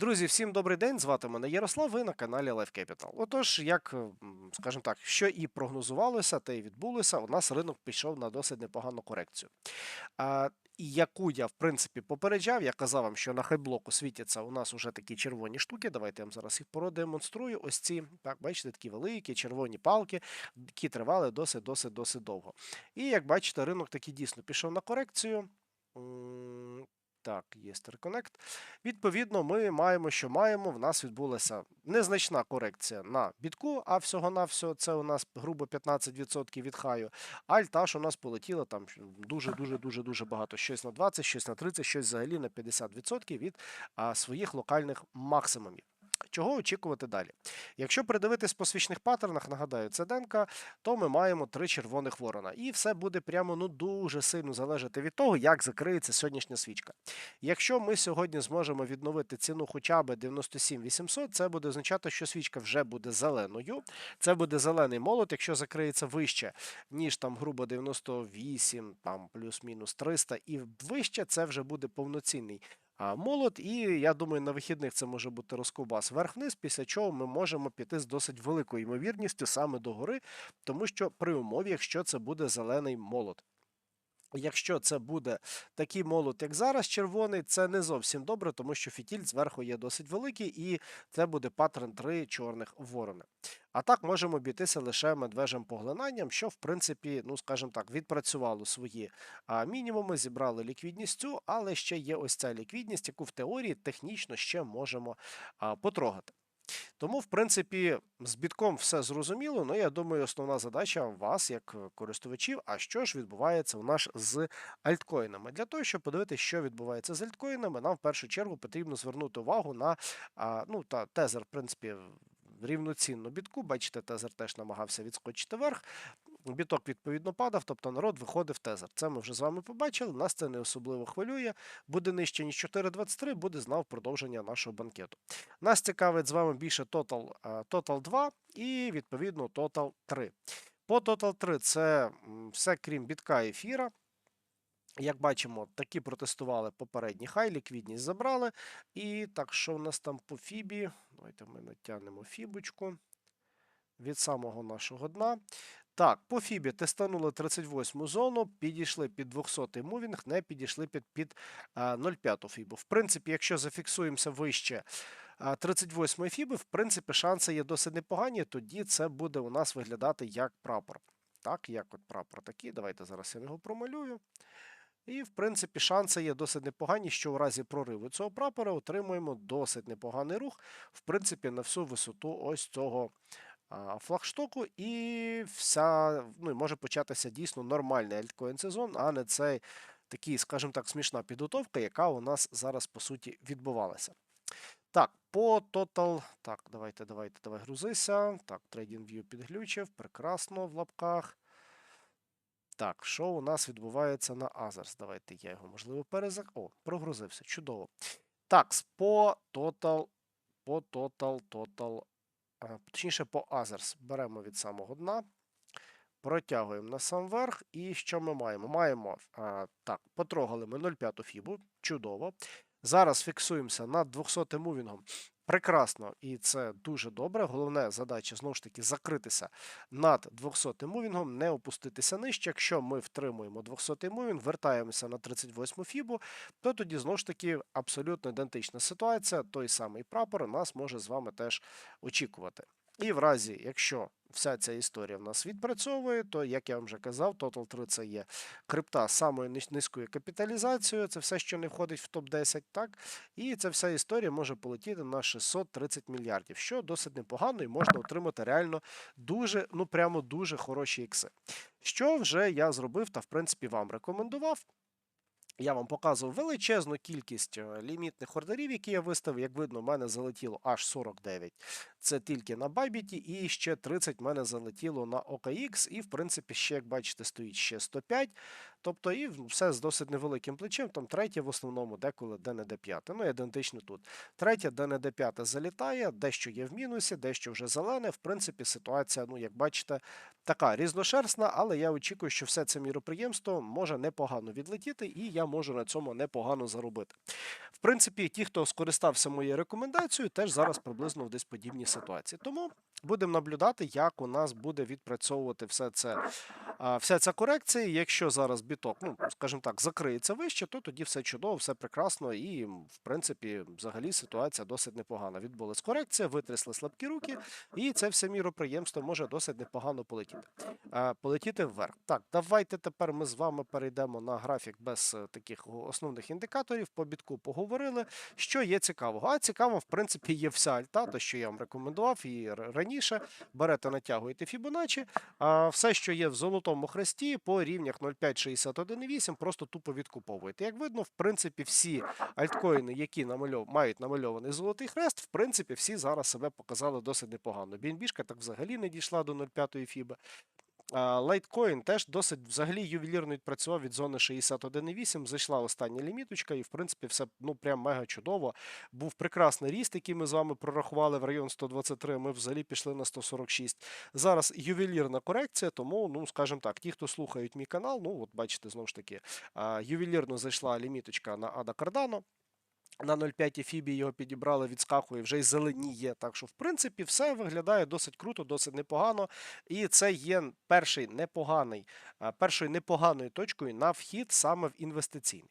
Друзі, всім добрий день. Звати мене Ярослав. Ви на каналі Life Capital. Отож, як скажімо так, що і прогнозувалося, те і відбулося. У нас ринок пішов на досить непогану корекцію. А, і яку я в принципі попереджав, я казав вам, що на хайблоку світяться у нас уже такі червоні штуки. Давайте я вам зараз їх продемонструю. Ось ці, так, бачите, такі великі червоні палки, які тривали досить, досить, досить довго. І як бачите, ринок таки дійсно пішов на корекцію. Так, є Starconnect. Відповідно, ми маємо, що маємо. В нас відбулася незначна корекція на бітку, а всього-навсього це у нас грубо 15% від хаю. Альташ у нас полетіла там дуже-дуже дуже дуже багато. Щось на 20, щось на 30, щось взагалі на 50% від а, своїх локальних максимумів. Чого очікувати далі? Якщо придивитись по свічних паттернах, нагадаю, це денка, то ми маємо три червоних ворона. І все буде прямо ну дуже сильно залежати від того, як закриється сьогоднішня свічка. Якщо ми сьогодні зможемо відновити ціну хоча б 97 800, це буде означати, що свічка вже буде зеленою. Це буде зелений молот, якщо закриється вище, ніж там грубо 98, там плюс-мінус 300 і вище, це вже буде повноцінний молот. І я думаю, на вихідних це може бути розкубас вверх-вниз, після чого ми можемо піти з досить великою ймовірністю саме до гори, тому що при умові, якщо це буде зелений молот. Якщо це буде такий молот, як зараз, червоний, це не зовсім добре, тому що фітіль зверху є досить великий, і це буде паттерн 3 чорних ворони. А так можемо обійтися лише медвежим поглинанням, що, в принципі, ну скажімо так, відпрацювало свої а, мінімуми, зібрали ліквідність цю, але ще є ось ця ліквідність, яку в теорії технічно ще можемо а, потрогати. Тому, в принципі, з бітком все зрозуміло. Ну, я думаю, основна задача вас, як користувачів, а що ж відбувається у нас з альткоїнами. Для того, щоб подивитися, що відбувається з альткоїнами, нам в першу чергу потрібно звернути увагу на ну, та тезер, в принципі, Рівноцінну бітку. Бачите, тезер теж намагався відскочити вверх. Біток відповідно падав, тобто народ виходив тезер. Це ми вже з вами побачили. Нас це не особливо хвилює. Буде нижче ніж 4.23, буде знов продовження нашого банкету. Нас цікавить з вами більше Total, Total 2 і відповідно Total 3. По Total 3 це все крім бітка ефіра. Як бачимо, такі протестували попередні хай, ліквідність забрали. І так, що в нас там по Фібі? Давайте ми натягнемо фібочку від самого нашого дна. Так, по Фібі тестанули 38 зону, підійшли під 200-й мувінг, не підійшли під, під а, 0,5 Фібу. В принципі, якщо зафіксуємося вище а, 38 Фіби, в принципі, шанси є досить непогані, тоді це буде у нас виглядати як прапор. Так, як от прапор такий. Давайте зараз я його промалюю. І, в принципі, шанси є досить непогані, що у разі прориву цього прапора отримуємо досить непоганий рух, в принципі, на всю висоту ось цього флагштоку, і вся, ну, може початися дійсно нормальний альткоін сезон, а не цей такий, скажімо так, смішна підготовка, яка у нас зараз по суті відбувалася. Так, по Total. Так, давайте, давайте, давай грузися. Так, TradingView підглючив. Прекрасно в лапках. Так, що у нас відбувається на Others? Давайте я його, можливо, перезак. О, прогрузився. Чудово. Так, по Total. По Total, Total. А, Точніше, по Others. Беремо від самого дна. Протягуємо на сам верх. І що ми маємо? Маємо. А, так, потрогали ми 0,5 фібу. Чудово. Зараз фіксуємося над 200 мувінгом. Прекрасно, і це дуже добре. Головне задача знову ж таки закритися над 200 мувінгом, не опуститися нижче. Якщо ми втримуємо 200 мувінг, вертаємося на 38 фібу, то тоді знову ж таки абсолютно ідентична ситуація. Той самий прапор нас може з вами теж очікувати. І в разі, якщо вся ця історія в нас відпрацьовує, то, як я вам вже казав, Total 3 це є крипта з самою низькою капіталізацією, це все, що не входить в топ-10, так? І ця вся історія може полетіти на 630 мільярдів, що досить непогано і можна отримати реально дуже, ну прямо дуже хороші ікси. Що вже я зробив та, в принципі, вам рекомендував. Я вам показував величезну кількість е, лімітних ордерів, які я виставив. Як видно, в мене залетіло аж 49. Це тільки на Bybit, і ще 30 в мене залетіло на OKX, і, в принципі, ще, як бачите, стоїть ще 105. Тобто, і все з досить невеликим плечем. Там третє в основному, деколи де-не-де. Ну, ідентично тут. Третє, де-не-де залітає, дещо є в мінусі, дещо вже зелене. В принципі, ситуація, ну, як бачите, така різношерстна, але я очікую, що все це міроприємство може непогано відлетіти, і я можу на цьому непогано заробити. В принципі, ті, хто скористався моєю рекомендацією, теж зараз приблизно в десь подібній ситуації. Тому будемо наблюдати, як у нас буде відпрацьовувати все це, вся ця корекція. Якщо зараз біток, ну скажімо так, закриється вище, то тоді все чудово, все прекрасно, і в принципі, взагалі ситуація досить непогана. Відбулась корекція, витрясли слабкі руки, і це все міроприємство може досить непогано полетіти. Полетіти вверх. Так, давайте тепер ми з вами перейдемо на графік без е, таких основних індикаторів. По бітку поговорили. Що є цікавого? А цікаво, в принципі, є вся альта, то що я вам рекомендував і р- раніше. Берете, натягуєте Фібоначі, А все, що є в золотому хресті, по рівнях 0,561,8, просто тупо відкуповуєте. Як видно, в принципі, всі альткоїни, які намальов... мають намальований золотий хрест, в принципі, всі зараз себе показали досить непогано. Бінбішка так взагалі не дійшла до 0,5 фіби. Лайткоін теж досить взагалі ювелірно відпрацював від зони 61,8. Зайшла остання ліміточка, і в принципі все ну прям мега чудово. Був прекрасний ріст, який ми з вами прорахували в район 123. Ми взагалі пішли на 146. Зараз ювелірна корекція, тому, ну скажімо так, ті, хто слухають мій канал, ну от бачите, знову ж таки, ювелірно зайшла ліміточка на Ада Кардано. На 0,5 Фібі його підібрали, відскакує, вже й зеленіє. Так що, в принципі, все виглядає досить круто, досить непогано. І це є перший непоганий, першою непоганою точкою на вхід саме в інвестиційний.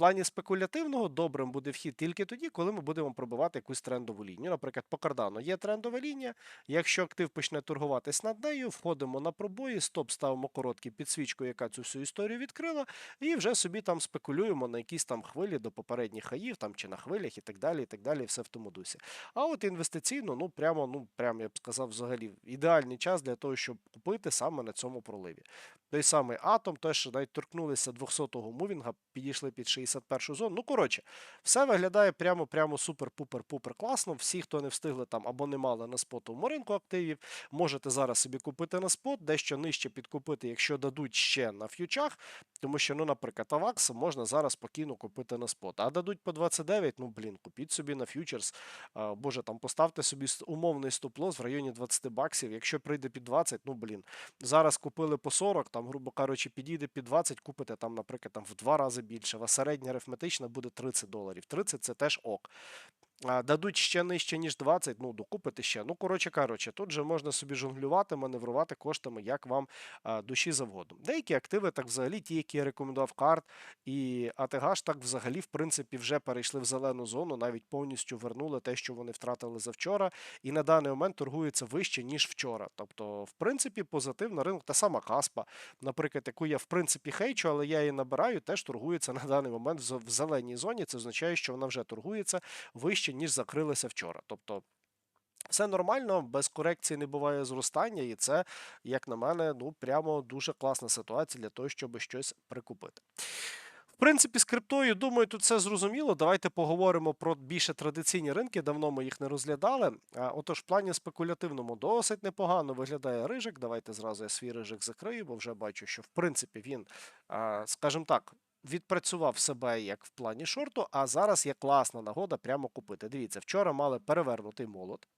Плані спекулятивного добрим буде вхід тільки тоді, коли ми будемо пробивати якусь трендову лінію. Наприклад, по Cardano є трендова лінія. Якщо актив почне торгуватись над нею, входимо на пробої, стоп ставимо короткий підсвічку, яка цю всю історію відкрила, і вже собі там спекулюємо на якісь там хвилі до попередніх хаїв, там чи на хвилях і так далі, і так далі, все в тому дусі. А от інвестиційно, ну прямо, ну прямо я б сказав, взагалі ідеальний час для того, щоб купити саме на цьому проливі. Той самий атом, теж навіть торкнулися 200-го мувінга, підійшли під 61 зону. Ну, коротше, все виглядає прямо прямо супер-пупер-пупер класно. Всі, хто не встигли там або не мали на спотовому ринку активів, можете зараз собі купити на спот, дещо нижче підкупити, якщо дадуть ще на ф'ючах. Тому що, ну, наприклад, Авакс можна зараз спокійно купити на спот. А дадуть по 29, ну блін, купіть собі на ф'ючерс. Боже, там поставте собі умовний стоп-лосс в районі 20 баксів. Якщо прийде під 20, ну блін. Зараз купили по 40, там, грубо кажучи, підійде під 20, купите там, наприклад, там в два рази більше. Вас середня арифметична буде 30 доларів. 30 це теж ок. Дадуть ще нижче, ніж 20, ну, докупити ще. Ну, коротше кажучи, тут же можна собі жонглювати, маневрувати коштами, як вам душі завгодно. Деякі активи, так взагалі, ті, які я рекомендував карт і АТГ, так взагалі, в принципі, вже перейшли в зелену зону, навіть повністю вернули те, що вони втратили завчора, і на даний момент торгується вище, ніж вчора. Тобто, в принципі, позитив на ринку. Та сама Каспа, наприклад, яку я в принципі хейчу, але я її набираю, теж торгується на даний момент в зеленій зоні. Це означає, що вона вже торгується вище, ніж закрилася вчора. Тобто. Все нормально, без корекції не буває зростання, і це, як на мене, ну прямо дуже класна ситуація для того, щоб щось прикупити. В принципі, з криптою, думаю, тут все зрозуміло. Давайте поговоримо про більше традиційні ринки. Давно ми їх не розглядали. Отож, в плані спекулятивному досить непогано виглядає рижик. Давайте зразу я свій рижик закрию, бо вже бачу, що в принципі він, скажімо так. Відпрацював себе як в плані шорту, а зараз є класна нагода прямо купити. Дивіться, вчора мали перевернутий молот.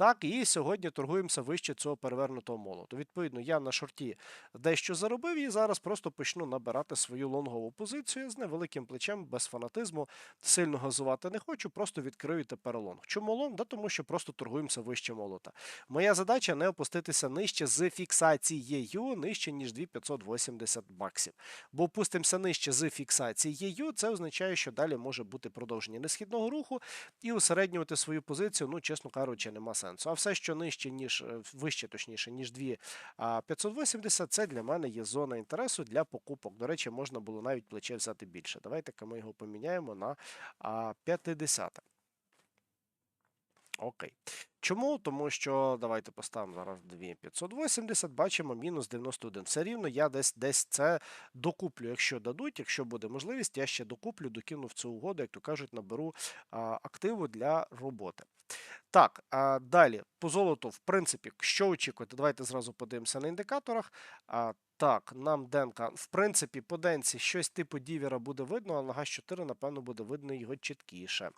Так, і сьогодні торгуємося вище цього перевернутого молоту. Відповідно, я на шорті дещо заробив і зараз просто почну набирати свою лонгову позицію з невеликим плечем, без фанатизму. Сильно газувати не хочу, просто відкрию тепер лонг. Чому лонг? Да тому що просто торгуємося вище молота. Моя задача не опуститися нижче з фіксацією, нижче, ніж 2580 баксів. Бо опустимося нижче з фіксацією, це означає, що далі може бути продовження несхідного руху, і усереднювати свою позицію, ну, чесно кажучи, нема сенсу. А все, що нижче, ніж е, вище, точніше, ніж 2580, це для мене є зона інтересу для покупок. До речі, можна було навіть плече взяти більше. Давайте-ка ми його поміняємо на 50. Окей. Чому? Тому що давайте поставимо зараз 2580, бачимо мінус 91. Все рівно я десь десь це докуплю, якщо дадуть, якщо буде можливість, я ще докуплю, докину в цю угоду, як то кажуть, наберу а, активу для роботи. Так, а далі по золоту, в принципі, що очікувати? Давайте зразу подивимося на індикаторах. А, так, нам денка, в принципі, по денці щось типу дівера буде видно, а на ГАЗ 4, напевно, буде видно його чіткіше.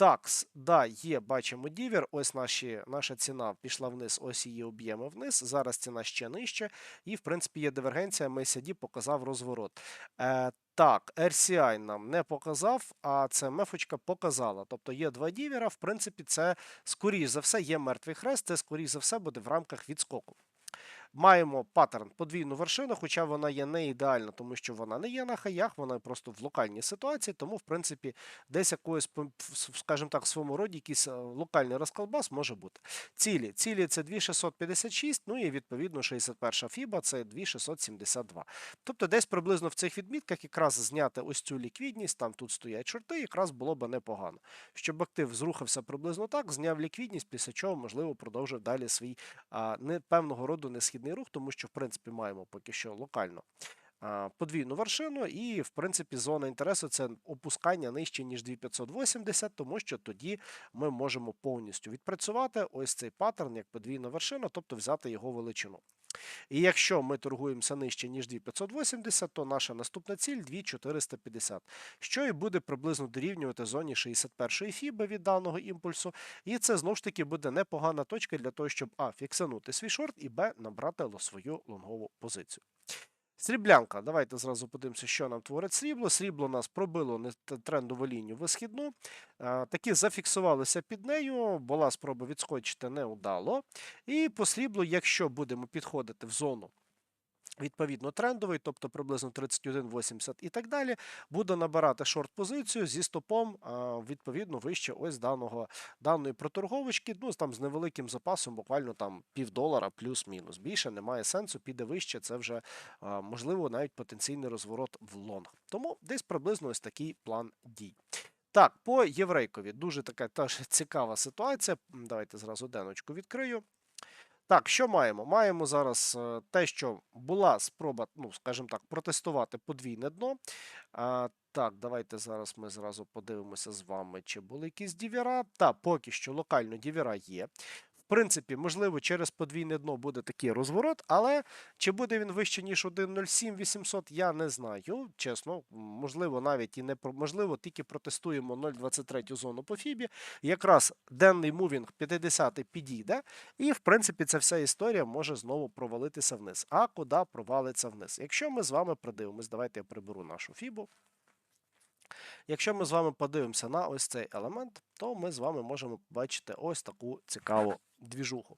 Такс, да, є, бачимо дівер. Ось наші, наша ціна пішла вниз, ось її об'єми вниз. Зараз ціна ще нижче. І, в принципі, є дивергенція. MACD показав розворот. Е, так, RCI нам не показав, а це мефочка показала. Тобто є два дівера. В принципі, це скоріш за все є мертвий хрест. Це скоріш за все буде в рамках відскоку. Маємо паттерн подвійну вершину, хоча вона є не ідеальна, тому що вона не є на хаях, вона просто в локальній ситуації, тому, в принципі, десь якоїсь, скажімо так, в своєму роді якийсь е, локальний розколбас може бути. Цілі. Цілі це 2656, ну і відповідно 61 фіба це 2672. Тобто десь приблизно в цих відмітках якраз зняти ось цю ліквідність, там тут стоять чорти, якраз було би непогано. Щоб актив зрухався приблизно так, зняв ліквідність, після чого, можливо, продовжив далі свій а, не певного роду несхідний рух, тому що, в принципі, маємо поки що локально подвійну вершину, і, в принципі, зона інтересу це опускання нижче, ніж 2580, тому що тоді ми можемо повністю відпрацювати ось цей паттерн як подвійна вершина, тобто взяти його величину. І якщо ми торгуємося нижче, ніж 2580, то наша наступна ціль 2450, що і буде приблизно дорівнювати зоні 61 фіби від даного імпульсу. І це знову ж таки буде непогана точка для того, щоб А, фіксанути свій шорт і Б, набрати свою лонгову позицію. Сріблянка. Давайте зразу подивимося, що нам творить срібло. Срібло нас пробило трендову лінію висхідну. Такі Таки зафіксувалися під нею. Була спроба відскочити неудало. І по сріблу, якщо будемо підходити в зону. Відповідно, трендовий, тобто приблизно 31,80 і так далі, буде набирати шорт-позицію зі стопом, відповідно, вище ось даного, даної проторговочки, ну, там з невеликим запасом, буквально там півдолара плюс-мінус. Більше немає сенсу, піде вище, це вже можливо навіть потенційний розворот в лонг. Тому десь приблизно ось такий план дій. Так, по єврейкові дуже така теж цікава ситуація. Давайте зразу деночку відкрию. Так, що маємо? Маємо зараз е, те, що була спроба, ну, скажімо так, протестувати подвійне дно. Так, давайте зараз ми зразу подивимося з вами, чи були якісь дівіра. Так, поки що локально дівіра є. Принципі, можливо, через подвійне дно буде такий розворот, але чи буде він вище, ніж 1.07 800, я не знаю. Чесно, можливо, навіть і не про можливо, тільки протестуємо 0.23 зону по Фібі. Якраз денний мувінг 50 підійде, і в принципі ця вся історія може знову провалитися вниз. А куди провалиться вниз? Якщо ми з вами придивимось, давайте я приберу нашу Фібу. Якщо ми з вами подивимося на ось цей елемент, то ми з вами можемо побачити ось таку цікаву двіжуху.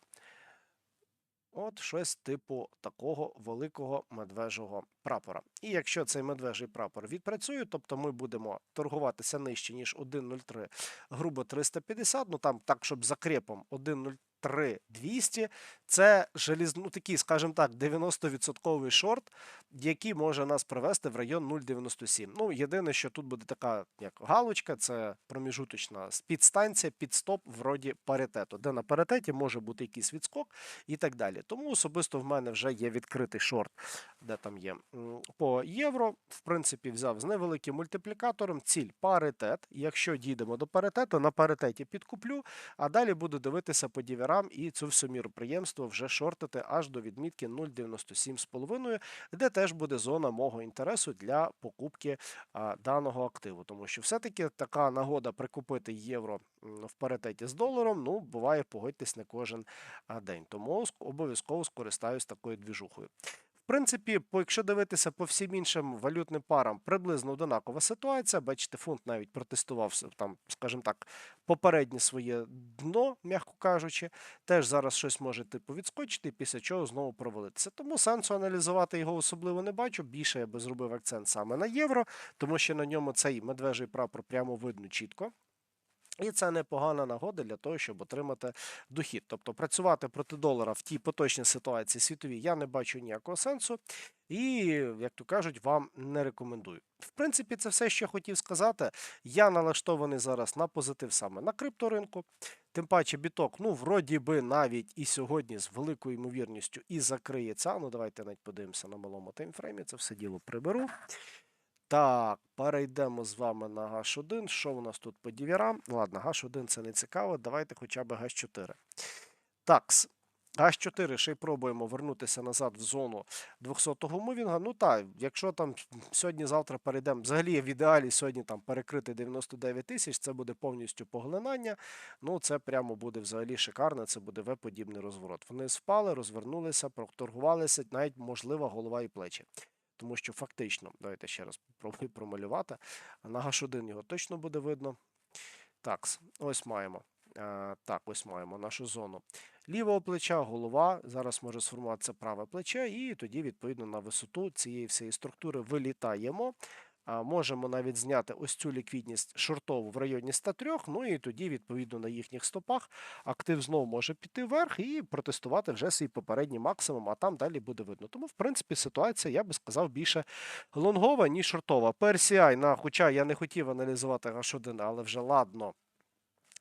От щось типу такого великого медвежого прапора. І якщо цей медвежий прапор відпрацює, тобто ми будемо торгуватися нижче, ніж 1.03, грубо 350, ну там так, щоб закрепом 1.03 200, це желіз... ну, такий, скажімо так, 90% шорт, який може нас привести в район 0,97. Ну, єдине, що тут буде така як галочка, це проміжуточна підстанція, підстоп вроді паритету, де на паритеті може бути якийсь відскок і так далі. Тому особисто в мене вже є відкритий шорт, де там є по євро. В принципі, взяв з невеликим мультиплікатором ціль паритет. Якщо дійдемо до паритету, на паритеті підкуплю, а далі буду дивитися по діверам і цю всю міроприємство вже шортити аж до відмітки 0,97,5, де теж буде зона мого інтересу для покупки даного активу. Тому що все-таки така нагода прикупити євро в паритеті з доларом, ну, буває, погодьтесь не кожен день. Тому обов'язково скористаюсь такою двіжухою. Принципі, якщо дивитися по всім іншим валютним парам, приблизно однакова ситуація. Бачите, фунт навіть протестував там, скажімо так, попереднє своє дно, м'яко кажучи. Теж зараз щось може типу відскочити, після чого знову провалитися. Тому сенсу аналізувати його особливо не бачу. Більше я би зробив акцент саме на євро, тому що на ньому цей медвежий прапор прямо видно чітко. І це непогана нагода для того, щоб отримати дохід. Тобто працювати проти долара в тій поточній ситуації світовій я не бачу ніякого сенсу. І, як то кажуть, вам не рекомендую. В принципі, це все, що я хотів сказати. Я налаштований зараз на позитив саме на крипторинку. Тим паче біток, ну, вроді би, навіть і сьогодні з великою ймовірністю і закриється. Ну, давайте навіть подивимося на малому таймфреймі. Це все діло приберу. Так, перейдемо з вами на H1. Що у нас тут по дівірам? Ладно, H1 це не цікаво. Давайте хоча б H4. Такс. Газ-4 ще й пробуємо вернутися назад в зону 200-го мувінга. Ну так, якщо там сьогодні-завтра перейдемо, взагалі в ідеалі сьогодні там перекрити 99 тисяч, це буде повністю поглинання. Ну це прямо буде взагалі шикарно, це буде В-подібний розворот. Вони впали, розвернулися, проторгувалися, навіть можлива голова і плечі. Тому що фактично, давайте ще раз спробую промалювати. На H1 його точно буде видно. Так, ось маємо. Е, Так, ось маємо нашу зону лівого плеча, голова. Зараз може сформуватися праве плече, і тоді, відповідно, на висоту цієї всієї структури вилітаємо. Можемо навіть зняти ось цю ліквідність шортову в районі 103, ну і тоді, відповідно, на їхніх стопах актив знову може піти вверх і протестувати вже свій попередній максимум, а там далі буде видно. Тому, в принципі, ситуація, я би сказав, більше лонгова, ніж шортова. PRCI, на, хоча я не хотів аналізувати H1, але вже ладно.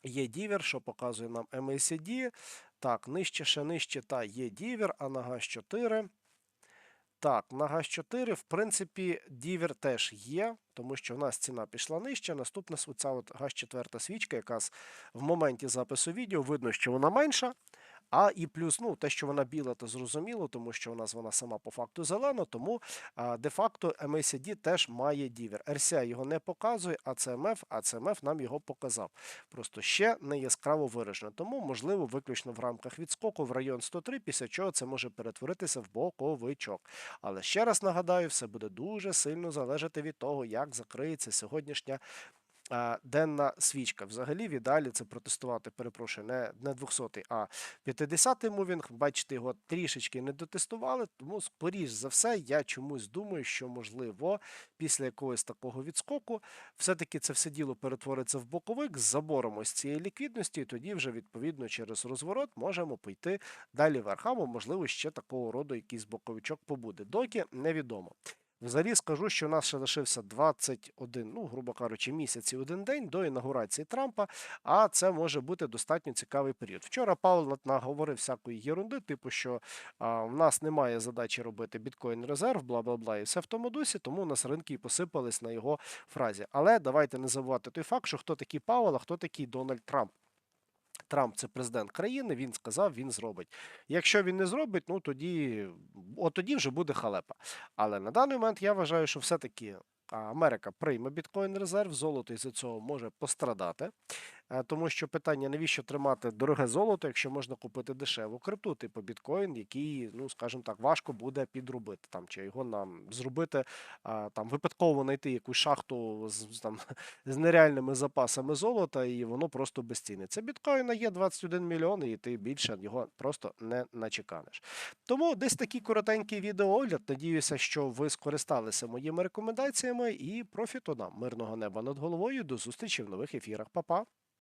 Є дівер, що показує нам MACD. Так, нижче, ще нижче, та є дівер, а на газ 4. Так, на газ 4, в принципі, дівер теж є, тому що в нас ціна пішла нижче. Наступна оця от газ 4 свічка, яка в моменті запису відео видно, що вона менша. А і плюс, ну, те, що вона біла, то зрозуміло, тому що у нас вона сама по факту зелена, тому де-факто MACD теж має дівер. RCI його не показує, а CMF, а CMF нам його показав. Просто ще не яскраво виражено. Тому, можливо, виключно в рамках відскоку в район 103, після чого це може перетворитися в боковичок. Але ще раз нагадаю, все буде дуже сильно залежати від того, як закриється сьогоднішня денна свічка. Взагалі, в ідеалі це протестувати, перепрошую, не, не 200, а 50-й мувінг. Бачите, його трішечки не дотестували, тому, скоріш за все, я чомусь думаю, що можливо після якогось такого відскоку все-таки це все діло перетвориться в боковик з забором ось цієї ліквідності, і тоді вже відповідно через розворот можемо пойти далі вверх. Або, можливо, ще такого роду якийсь боковичок побуде. Доки невідомо. Взагалі скажу, що у нас ще лишився 21, ну, грубо кажучи, місяць і один день до інаугурації Трампа, а це може бути достатньо цікавий період. Вчора Павел наговорив всякої єрунди, типу, що а, в нас немає задачі робити біткоін резерв, бла бла бла, і все в тому дусі, тому у нас ринки і посипались на його фразі. Але давайте не забувати той факт, що хто такий Павел, а хто такий Дональд Трамп. Трамп це президент країни, він сказав, він зробить. Якщо він не зробить, ну тоді от тоді вже буде халепа. Але на даний момент я вважаю, що все-таки Америка прийме біткоін резерв, золото із цього може пострадати. Е, Тому що питання, навіщо тримати дороге золото, якщо можна купити дешеву крипту, типу біткоін, який, ну скажімо так, важко буде підробити там, чи його нам зробити там випадково знайти якусь шахту з там з нереальними запасами золота, і воно просто безцінне. Це біткоїна є 21 мільйон, і ти більше його просто не начеканеш. Тому десь такий коротенький відеоогляд. Надіюся, що ви скористалися моїми рекомендаціями і профіту нам мирного неба над головою. До зустрічі в нових ефірах. Па-па!